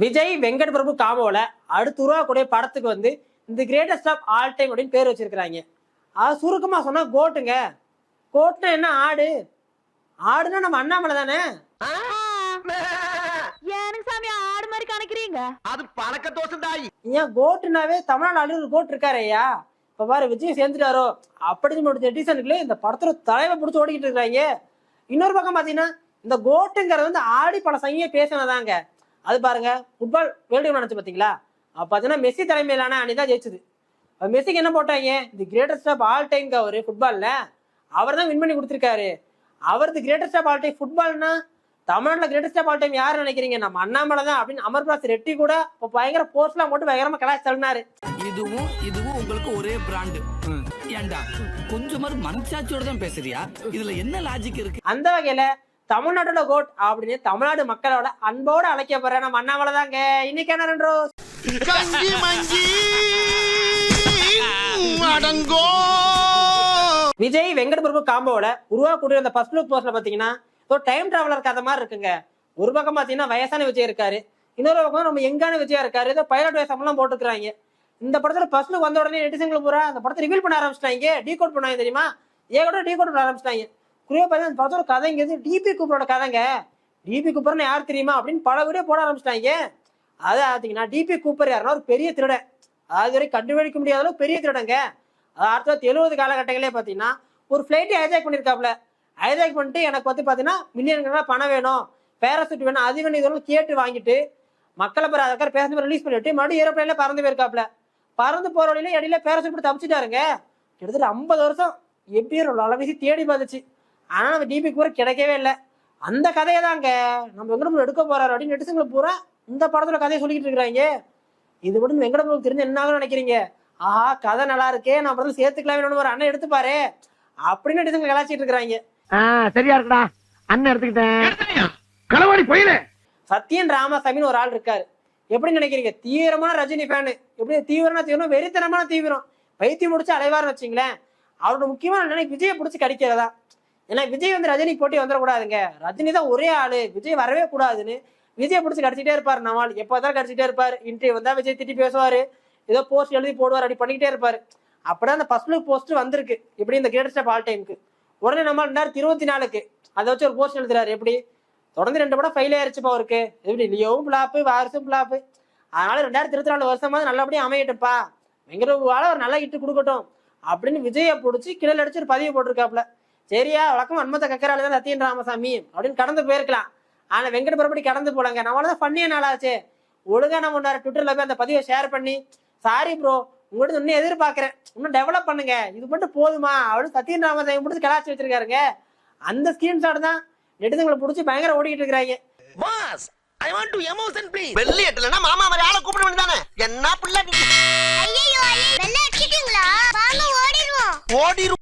விஜய் வெங்கட் பிரபு காம்போல அடுத்து உருவாக்கூடிய படத்துக்கு வந்து இந்த கிரேட்டஸ்ட் ஆஃப் ஆல் டைம் அப்படின்னு பேர் வச்சிருக்கிறாங்க. அது சுருக்கமா சொன்னா கோட்டுங்க. கோட்டுனா என்ன? ஆடு. ஆடுனா நம்ம அண்ணாமலை தானே? எனக்கு சாமி ஆடு மாதிரி கணக்கிறீங்க? அது பழக்க தோசம் தாய் ஏன் கோட்டுனாவே தமிழ்நாடு அலுவலர் கோட் இருக்காரு ஐயா? இப்ப பாரு விஜய் சேர்ந்துட்டாரோ? அப்படின்னு மட்டும் நெட்டிசனுக்குள்ளே இந்த படத்துல தலைவை பிடிச்சி ஓடிக்கிட்டு இருக்காங்க இன்னொரு பக்கம் பாத்தீங்கன்னா இந்த கோட்டுங்கிறது வந்து ஆடி பல சங்கிய பேசினதாங்க. அது பாருங்க ஃபுட்பால் வேர்ல்டு நினைச்சு பாத்தீங்களா? அப்ப பாத்தீங்கன்னா மெஸ்ஸி தலைமையிலான அணி தான் ஜெயிச்சது மெஸ்ஸிக்கு என்ன போட்டாங்க? The greatest of all time அவரு ஃபுட்பால்ல அவர் தான் வின் பண்ணி கொடுத்துருக்காரு. அவர் the greatest of all time ஃபுட்பால்னா தமிழ்நாட்டுல கிரேட்டஸ்ட் ஆஃப் ஆல் டைம் யாரு நினைக்கிறீங்க? நம்ம அண்ணாமலை தான் அப்படின்னு அமர்பிராஸ் ரெட்டி கூட இப்போ பயங்கர போஸ்ட்லாம் போட்டு பயங்கரமா கலாச்சி தள்ளினாரு. இதுவும் இதுவும் உங்களுக்கு ஒரே பிராண்டு ஏண்டா கொஞ்சமாவது மனசாட்சியோட தான் பேசுறியா? இதுல என்ன லாஜிக் இருக்கு? அந்த வகையில தமிழ்நாட்டோட கோட் அப்படின்னு தமிழ்நாடு மக்களோட அன்போட அழைக்கப்படுற நம்ம அண்ணாமலை தாங்க இன்னைக்கு என்ன ரெண்டு ரோஸ் கஞ்சி மஞ்சி அடங்கோ. விஜய் வெங்கட் பிரபு காம்போட உருவாக்கூடிய அந்த ஃபர்ஸ்ட் லுக் போஸ்ட்ல பாத்தீங்கன்னா ஒரு டைம் டிராவலர் கதை மாதிரி இருக்குங்க. ஒரு பக்கம் பாத்தீங்கன்னா வயசான விஜய் இருக்காரு. இன்னொரு பக்கம் நம்ம எங்கான விஜயா இருக்காரு. ஏதோ பைலட் வயசம்லாம் போட்டுக்கிறாங்க இந்த படத்துல ஃபர்ஸ்ட் வந்த உடனே நெட்டிசன்கள் பூரா அந்த படத்தை ரிவீல் பண்ண ஆரம்பிச்சிட்டாங்க. டீ கோட் பண்ணாங்க தெரியுமா? ஏ கூட டீ கோட் பண்ண ஆரம்பிச்சிட்டாங்க. குறிப்பாக பார்த்தீங்கன்னா அந்த படத்தோட கதைங்கிறது டிபி கூப்பரோட கதைங்க. டிபி கூப்பர்னு யார் தெரியுமா? அப்படின்னு பல வீடியோ போட ஆரம்பிச்சிட்டாங்க. அதை பார்த்தீங்கன்னா டிபி கூப்பர் யாருன்னா ஒரு பெரிய திருடன். அது வரை கண்டுபிடிக்க முடியாத அளவுக்கு பெரிய திருடங்க. அது ஆயிரத்தி தொள்ளாயிரத்தி எழுபது காலகட்டங்களே பார்த்தீங்கன்னா ஒரு ஃப்ளைட்டை ஹைஜாக் பண்ணியிருக்காப்ல ஹைஜாக் பண்ணிட்டு எனக்கு வந்து பார்த்தீங்கன்னா மில்லியன் பணம் வேணும். பேராசூட் வேணும் அது வேணும் இதெல்லாம் கேட்டு வாங்கிட்டு மக்களை பிற அதுக்காக பேச ரிலீஸ் பண்ணிட்டு மறுபடியும் ஏரோப்ளைன்ல பறந்து போயிருக்காப்ல பறந்து போற வழியில இடையில பேராசூட் போட்டு தப்பிச்சிட்டாருங்க கிட்டத்தட்ட ஐம்பது வருஷம் எப்படியும் அளவுக்கு அளவீசி தேடி பார்த்துச்சு. ஆனா நம்ம டிபி கூட கிடைக்கவே இல்லை. அந்த கதையை தாங்க நம்ம வெங்கடபுரம் எடுக்க போறாரு அப்படின்னு நெட்டிசங்களை பூரா இந்த படத்துல கதையை சொல்லிக்கிட்டு இருக்கிறாங்க. இது மட்டும் வெங்கடபுரம் தெரிஞ்சு என்ன ஆகும்னு நினைக்கிறீங்க? ஆஹா கதை நல்லா இருக்கே நான் படத்துல சேர்த்துக்கலாம் வேணும்னு ஒரு அண்ணன் எடுத்துப்பாரு. அப்படின்னு நெட்டிசங்களை கலாச்சிட்டு இருக்கிறாங்க. சரியா இருக்குடா. அண்ணன் எடுத்துக்கிட்டேன். சத்யன் ராமசாமின்னு ஒரு ஆள் இருக்காரு. எப்படி நினைக்கிறீங்க? தீவிரமான ரஜினி ஃபேனு எப்படி தீவிரமான தீவிரம் வெறித்தனமான தீவிரம். பைத்தியம் முடிச்சு அலைவார்னு வச்சுங்களேன். அவரோட முக்கியமான நினைக்கு விஜயை பிடிச்சி கடிக்கிறதா? ஏன்னா விஜய் வந்து ரஜினி போட்டி வந்துடக்கூடாதுங்க. ரஜினி தான் ஒரே ஆளு. விஜய் வரவே கூடாதுன்னு விஜயை பிடிச்சி கடிச்சிட்டே இருப்பார் நவால். எப்போதான் கடிச்சிட்டே இருப்பார்? இன்டர்வியூ வந்தா விஜய் திட்டி பேசுவார். ஏதோ போஸ்ட் எழுதி போடுவார் அப்படி பண்ணிக்கிட்டே இருப்பார். அப்படிதான் அந்த ஃபர்ஸ்ட் லுக் போஸ்ட் வந்திருக்கு. எப்படி இந்த கிரேட்டஸ்ட் ஆஃப் ஆல் டைமுக்கு உடனே நம்ம ரெண்டாயிரத்தி இருபத்தி நாலுக்கு அதை வச்சு ஒரு போஸ்ட் எழுதுறாரு. எப்படி? தொடர்ந்து ரெண்டு படம் ஃபெயில் ஆயிருச்சுப்பா அவருக்கு. எப்படி? லியோவும் பிளாப்பு வாரிசும் பிளாப்பு அதனால ரெண்டாயிரத்தி இருபத்தி நாலு வருஷமாவது நல்லபடியா அமையட்டும்ப்பா வெங்கட ஒரு நல்லா இட்டு கொடுக்கட்டும். அப்படின்னு விஜயை பிடிச்சி கிழல் அடிச்சு ஒரு பதிவு போட்டிருக்காப்ல சரியா வழக்கம் அன்மத்த கக்கரால தான் சத்யன் ராமசாமி அப்படின்னு கடந்து போயிருக்கலாம். ஆனா வெங்கட பிரபடி கடந்து போலங்க. நம்மளால தான் பண்ணிய நாளாச்சே ஒழுங்கா நம்ம ஒன்றாரு ட்விட்டர்ல போய் அந்த பதிவை ஷேர் பண்ணி சாரி ப்ரோ உங்கள்கிட்ட இன்னும் எதிர்பார்க்கறேன். இன்னும் டெவலப் பண்ணுங்க. இது மட்டும் போதுமா? அப்படின்னு சத்யன் ராமசாமி பிடிச்சி கலாச்சி வச்சிருக்காருங்க. அந்த ஸ்கிரீன்ஷாட் தான் நெடுதுங்களை பிடிச்சி பயங்கர ஓடிக்கிட்டு இருக்கிறாங்க. Boss I want to emotion please வெள்ளி எட்டலனா மாமா மாதிரி ஆளை கூப்பிட வேண்டியதானே என்ன பிள்ளை நீ? ஐயோ வெள்ள அடிச்சிட்டீங்களா? வாங்க ஓடிடுவோம். ஓடிரு